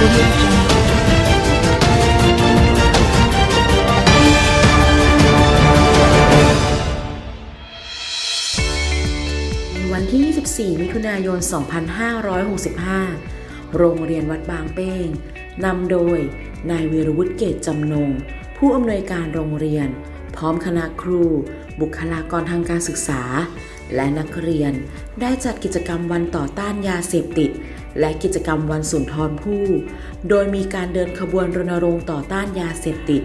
ในวันที่ 24 มิถุนายน 2565 โรงเรียนวัดบางเป้งนำโดย นายเวรวุฒิเกตจำนง ผู้อำนวยการโรงเรียน พร้อมคณะครู บุคลากรทางการศึกษา และนักเรียนได้จัดกิจกรรมวันต่อต้านยาเสพติด และกิจกรรมวันสุนทรภู่ โดยมีการเดินขบวนรณรงค์ต่อต้านยาเสพติด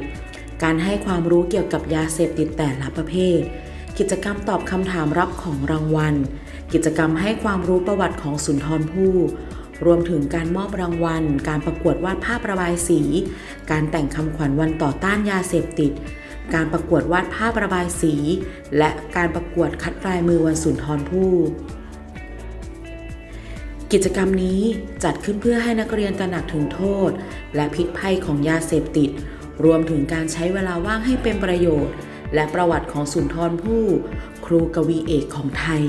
การให้ความรู้เกี่ยวกับยาเสพติดแต่ละประเภท กิจกรรมตอบคำถามรับของรางวัล กิจกรรมให้ความรู้ประวัติของสุนทรภู่ รวมถึงการมอบรางวัล การประกวดวาดภาพระบายสี การแต่งคำขวัญวันต่อต้านยาเสพติด การประกวดวาดภาพระบายสี และการประกวดคัดลายมือวันสุนทรภู่ กิจกรรมนี้จัดขึ้นเพื่อให้นักเรียนตระหนักถึงโทษ และพิษภัยของยาเสพติด รวมถึงการใช้เวลาว่างให้เป็นประโยชน์ และประวัติของสุนทรภู่ครูกวีเอกของไทย